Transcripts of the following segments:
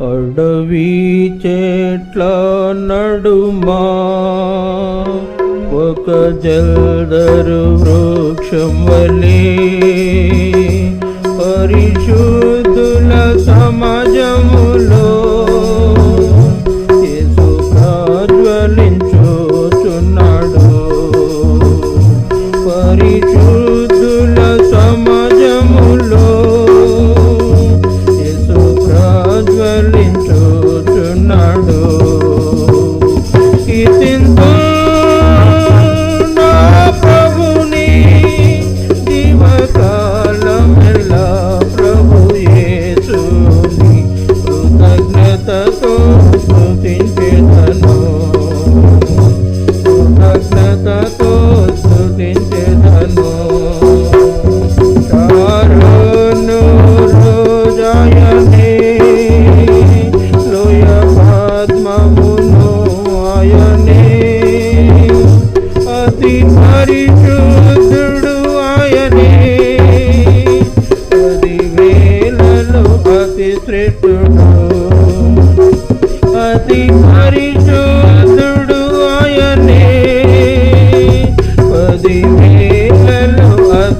అడవి చెట్ల నడుమా. ఒక జల్దరు వృక్షం వలే పరిశుద్ధ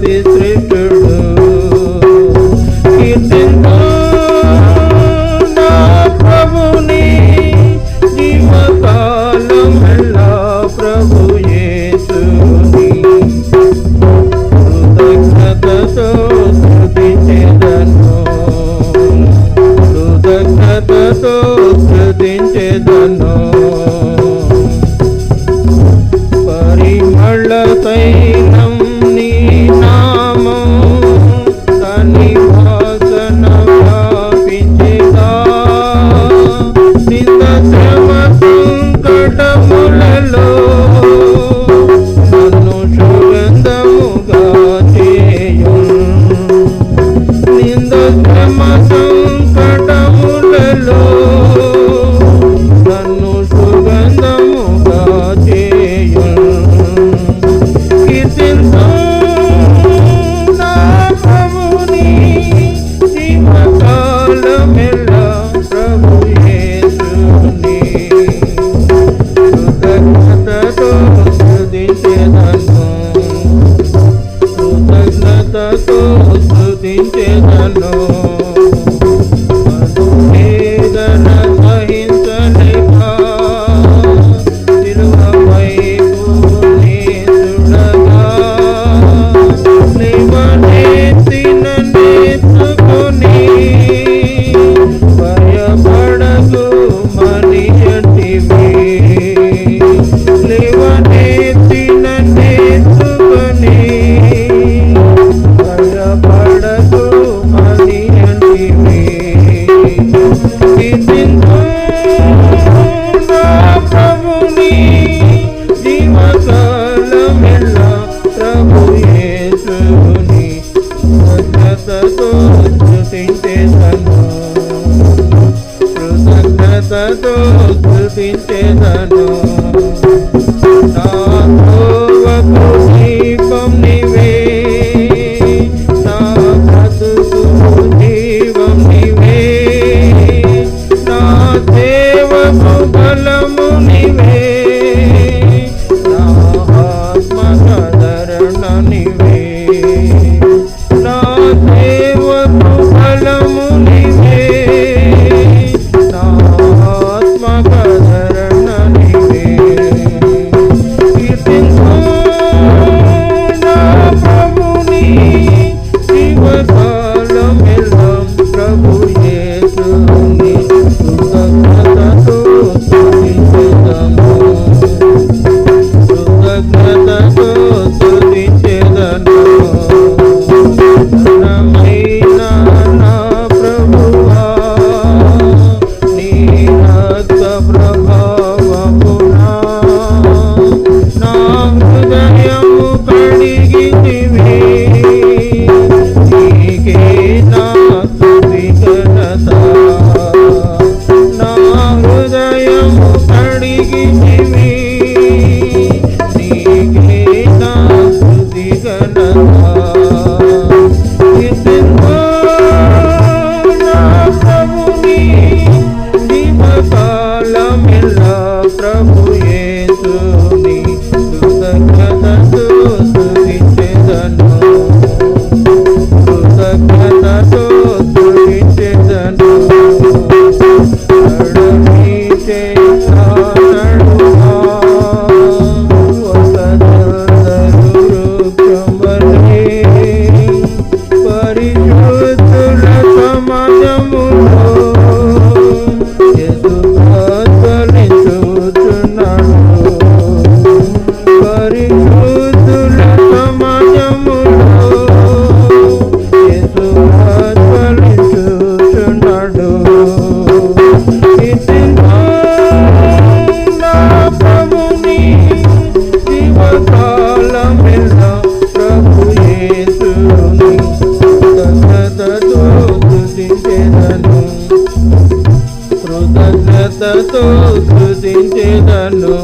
this స్థుతించేదను నా ధ్రువకు దీపం నీవే. నా బ్రతుకు బలము నీవే. Santa. స్థుతించేదను. కృతజ్ఞతతో స్థుతించేదను.